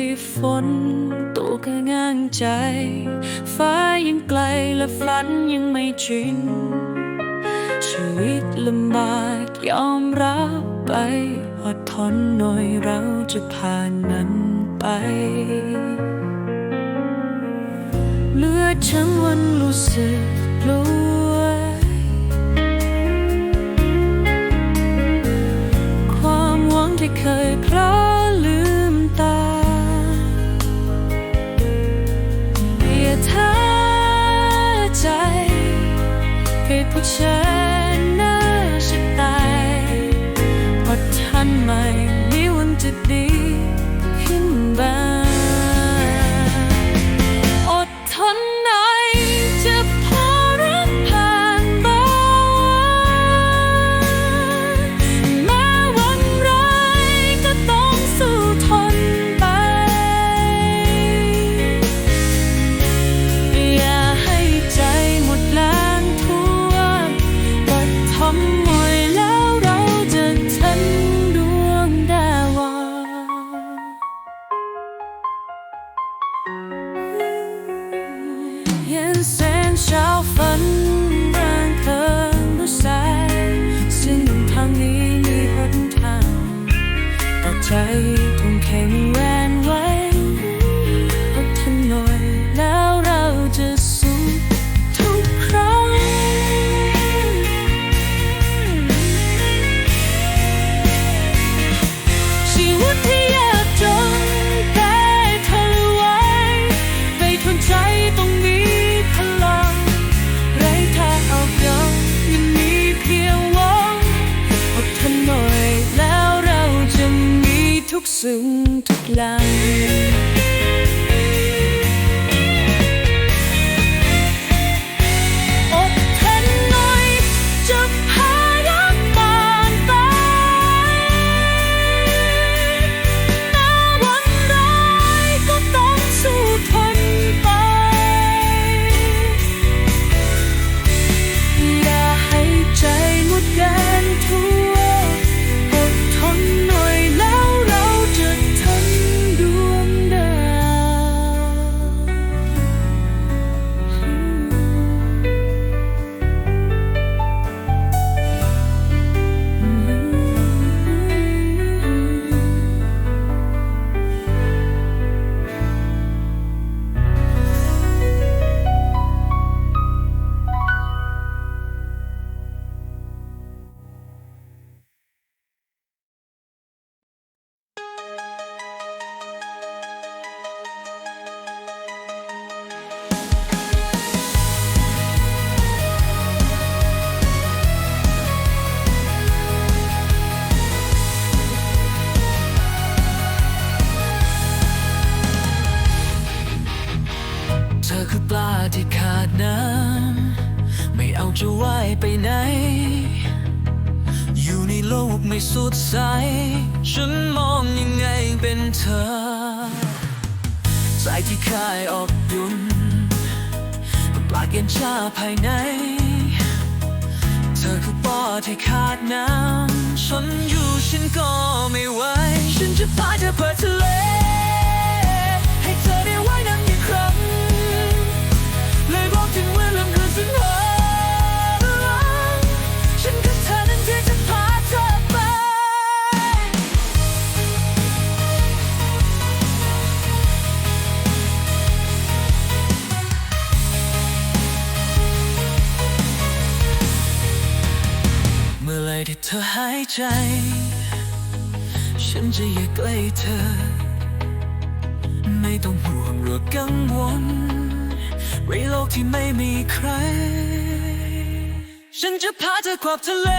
ที่ฝนตกง่างใจ ฟ้ายังไกลและฝันยังไม่จริง ชีวิตลำบากยอมรับไป อดทนหน่อยเราจะผ่านนั้นไปเลือดฉันวันรู้สึกก กูเชน่าจะตายอดทันไหมมีวันจะดี แทุกหลัง โลกไม่สดใส ฉันมองยังไงเป็นเธอใจที่คายออกยุนปลากเย็นชาภายใน เธอคือปอที่ขาดน้ำฉันอยู่ฉันก็ไม่ไหว ฉันจะพาเธอเปิดทะเล เธอหายใจ ฉันจะอยากใกล้เธอ ไม่ต้องห่วงหรือกังวลในโลกที่ไม่มีใคร ฉันจะพาเธอขับทะเล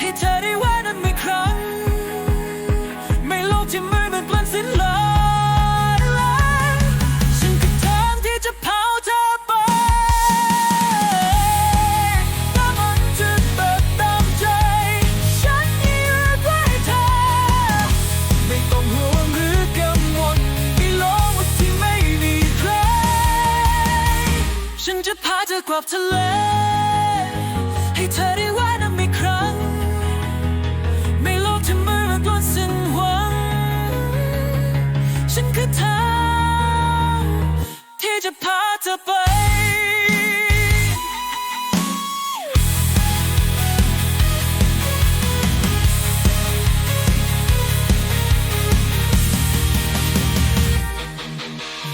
ให้เธอได้ว่ายน้ำอีกครั้ง อบทะเล ให้เธอได้ว่ายน้ำอีกครั้ง ไม่โลกที่มือรักลนสิ้นหวัง ฉันคือทางที่จะพาเธอไป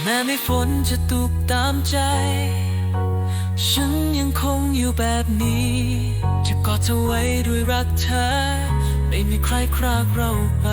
แม้ไม่ฝนจะตกตามใจ คงอยู่แบบนี้ จะกอดเธอไว้ด้วยรักเธอ ไม่มีใครครากเราไป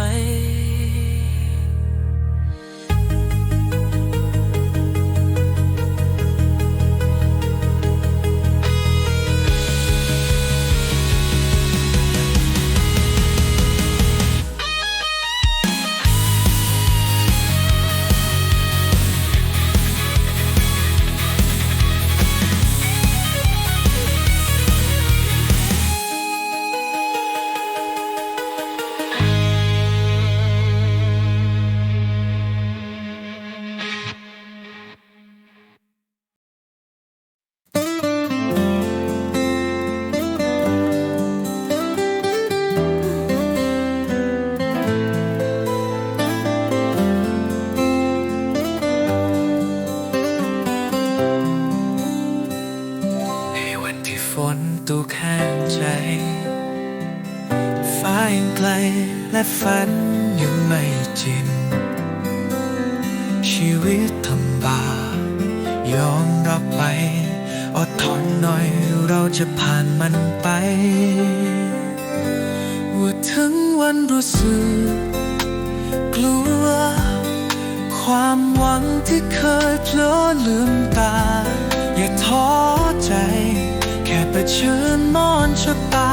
ะตา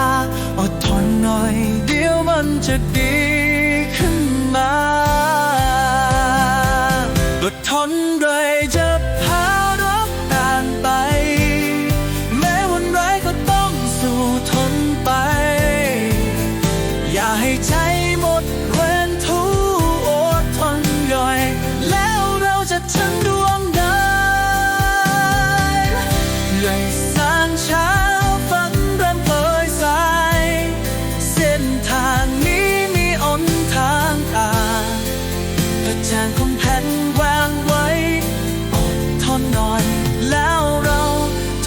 อดทนหน่อยเดี๋ยวมันจะดีขึ้นมา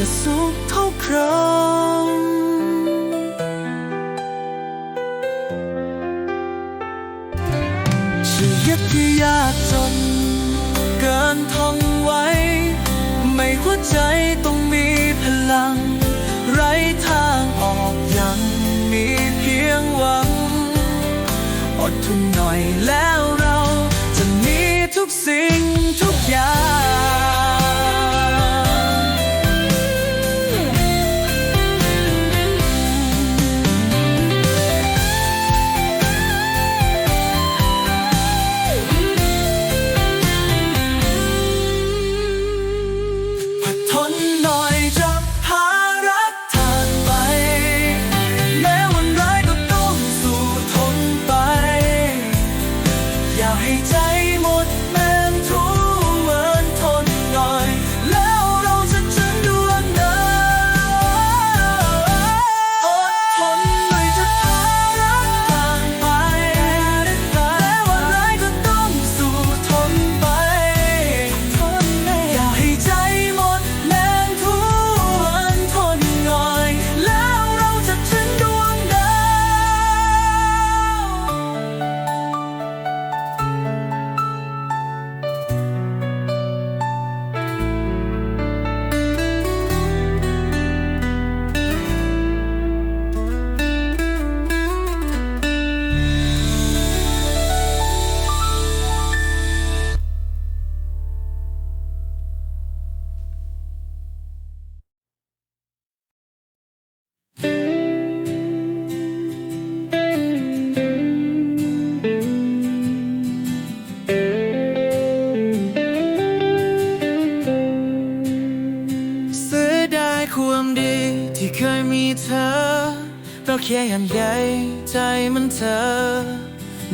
จะสุขเท่าครองชีวิตที่ยากจน เกินทองไว้ ไม่หัวใจต้องมีพลัง ไร้ทางออกยังมีเพียงหวัง อดทนหน่อยแล้วเราจะมีทุกสิ่งทุกอย่าง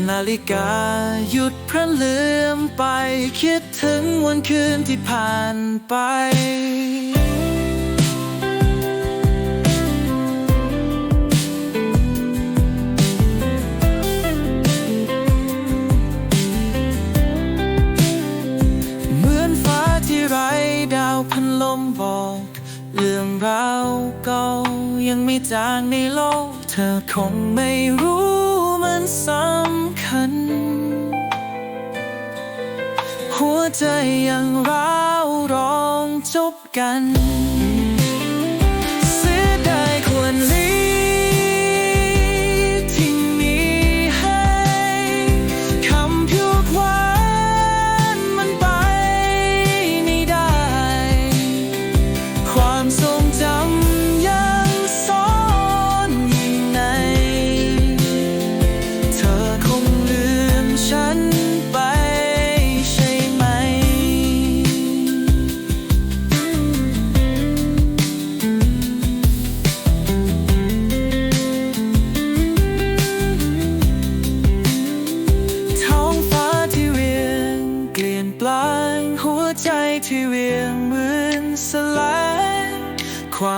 นาฬิกาหยุดพระลืมไป คิดถึงวันคืนที่ผ่านไปเหมือนฟ้าที่ไร้ดาวพันลมบอกเรื่องราวเก่ายังไม่จางในโลก เธอคงไม่รู้ สำคัญ หัวใจยังร้าวร้องจบกัน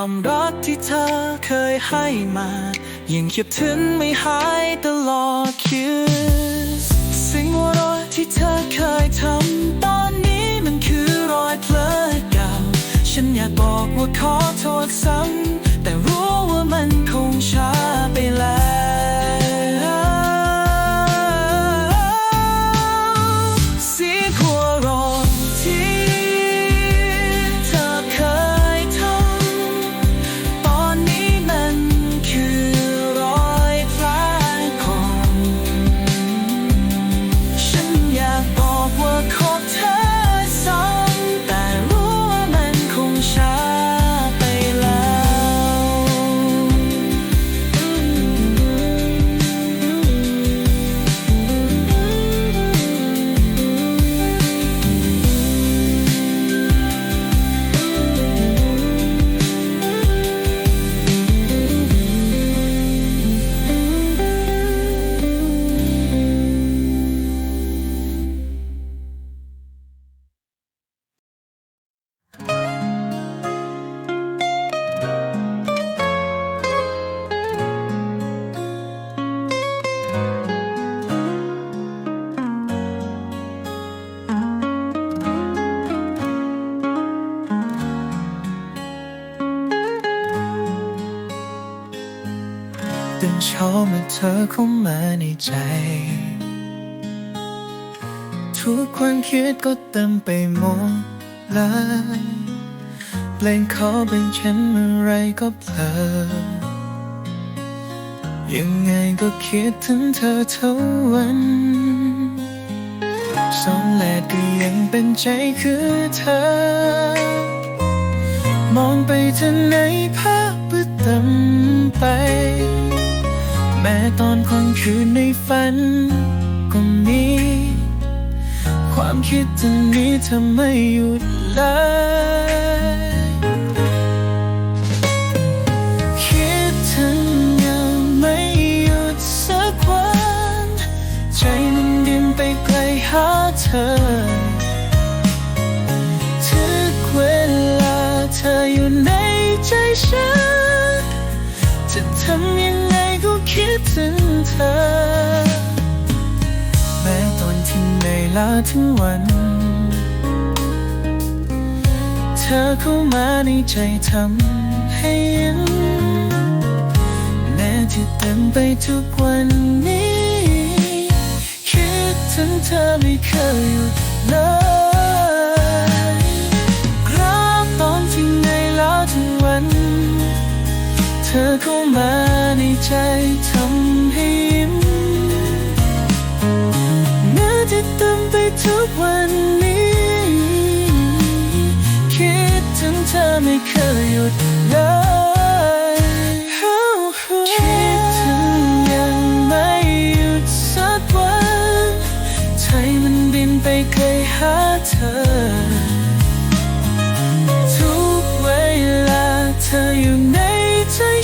ความรักที่เธอเคยให้มายังคิดถึงไม่หายตลอดคืนสิ่งวรอยที่เธอเคยทำตอนนี้มันคือรอยเพลอเก่า ฉันอยากบอกว่าขอโทษซ้ำแต่รู้ว่ามันคงช้าไปแล้ว นเช้าเมื่อเธอเข้ามาในใจ ทุกความคิดก็เต็มไปหมดเลยเพลงเขาเป็นฉันเมื่อไรก็เพลอยังไงก็คิดถึงเธอทุกวันสองแลดก็ยังเป็นใจคือเธอ มองไปทางไหนภาพก็เต็มไป แม้ตอนกลางคืนในฝันก็มีความคิดถึงนี้เธอไม่หยุดเลยคิดถึงยังไม่หยุดสักวัน ใจมันดิ้นไปไกลหาเธอทุกเวลาเธออยู่ในใจฉัน ถึงเธอ แม้ตอนที่เหนื่อยล้าทั้งวัน เธอเข้ามาในใจทำให้ยิ้มแม้ที่เต็มไปทุกวันนี้ คิดถึงเธอไม่เคยหยุดเลย ธอเข้ามาในใจทำให้ยิ้มเมื่อที่เต็มไปทุกวันนี้ คิดถึงเธอไม่เคยหยุดเลย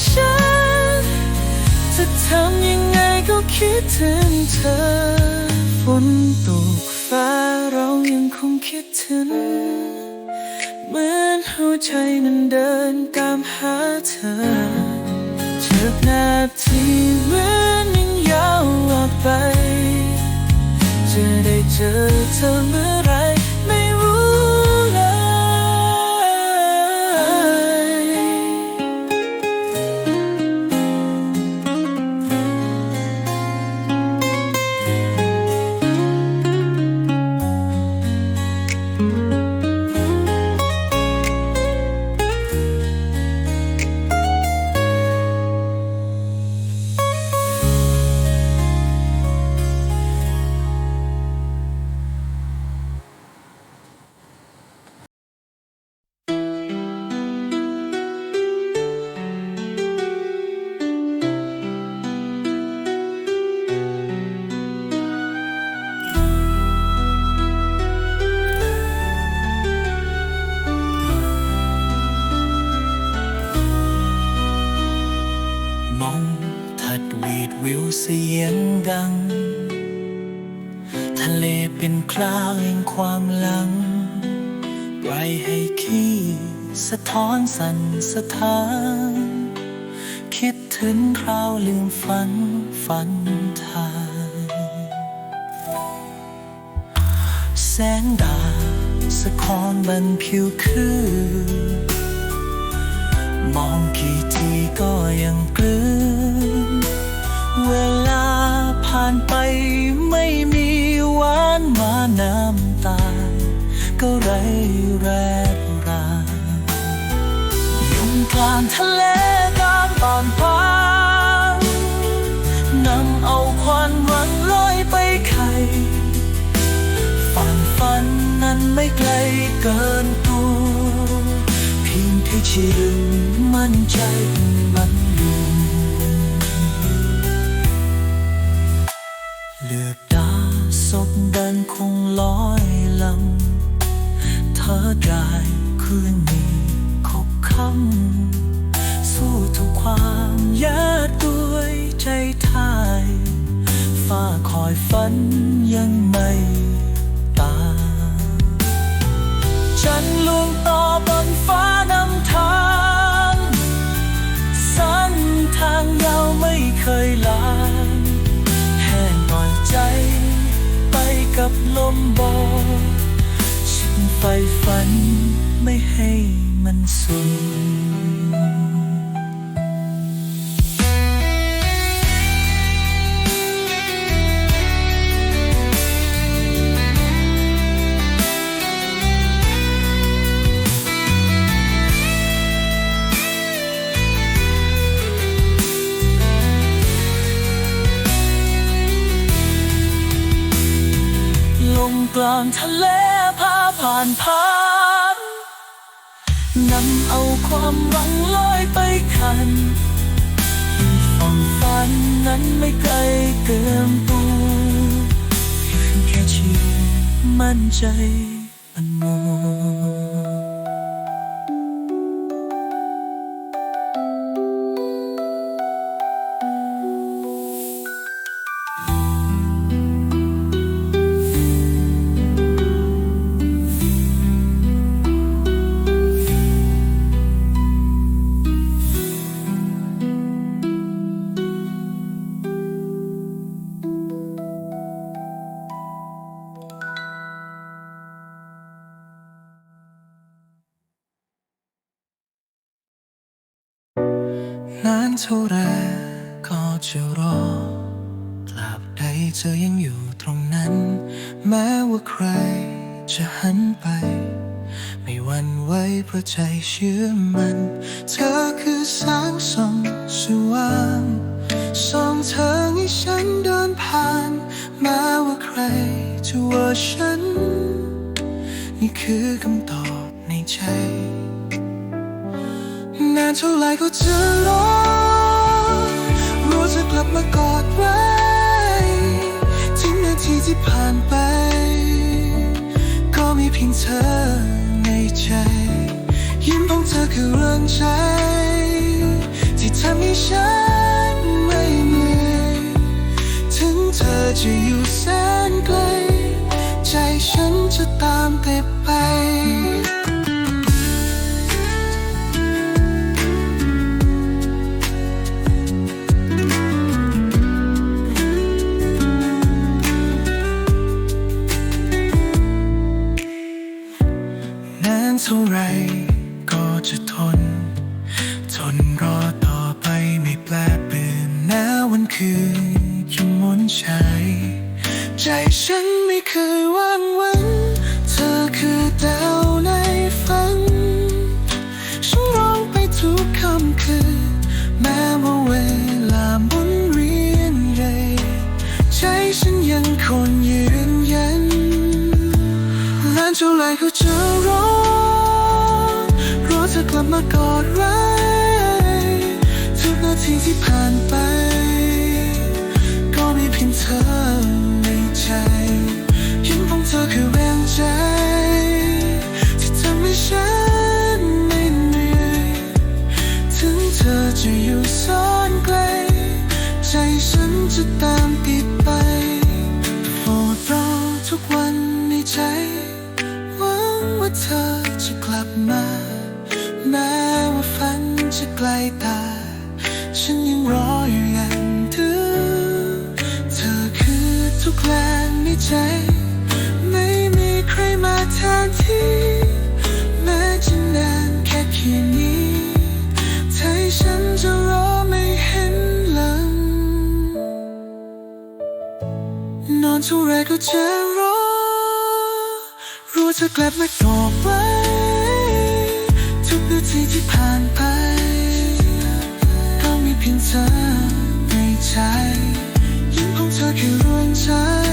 ฉัน จะทำยังไงก็คิดถึงเธอฝนตกฟ้าเรายังคงคิดถึง เหมือนหัวใจมันเดินตามหาเธอจากนาทีเหมือนยังยาวออกไป จะได้เจอเธอเมื่อ ลัง ปล่อยให้ขี้สะท้อนสั่นสะท้าน คิดถึงคราวลืมฝันฝันทายแสงดาสะท้อนบนผิวคือ มองกี่ทีก็ยังกลืนเวลาผ่านไปไม่มีหวานมาน้ำ ก็ไรแรกรายุ่งกลางทะเลกลางป่านพางนำเอาควันหวันลอยไปไข่ฝันฝันนั้นไม่ไกลเกินตัว เพียงแค่ชื่อมั่นใจมัน ลมโบกฉันไฟฝันไม่ให้มันสูญ ลางทะเลพาผ่านผ่านนำเอาความหวังลอยไปคันฝังฝันนั้นไม่ไกลเกินตัวเพียงแค่ชื่อมั่นใจมันมอง นานเท่าไรก็จะรอตราบใดเธอยังอยู่ตรงนั้น แม้ว่าใครจะหันไป ไม่หวันไหวเพราะใจเชื่อมัน เธอคือแสงส่องสว่างส่องทางให้ฉันเดินผ่าน แม้ว่าใครจะว่าฉัน นี่คือคำตอบในใจ นานเท่าไรก็จะรอรู้จะกลับมากอดไว้ถึงนาทีที่ผ่านไป ก็มีเพียงเธอในใจ ยิ้มของเธอคือเรื่องใจ ที่ทำให้ฉันไม่เหนื่อยถึงเธอจะอยู่แสนไกล ใจฉันจะตามเติด มากอดไว้ ทุกนาทีที่ผ่านไป นจะไกลตา ฉันยังรออยู่อย่างเดิมเธอคือทุกแรงในใจ ไม่มีใครมาแทนที่แม้จะนานแค่เพียงนี้ใจฉันจะรอไม่เห็นหลัง นอนเท่าไรก็จะรอ รู้เธอกลับมาต่อไปทุกนาทีที่ผ่านไป เธอในใจยิ้มของเธอแค่รวงใจ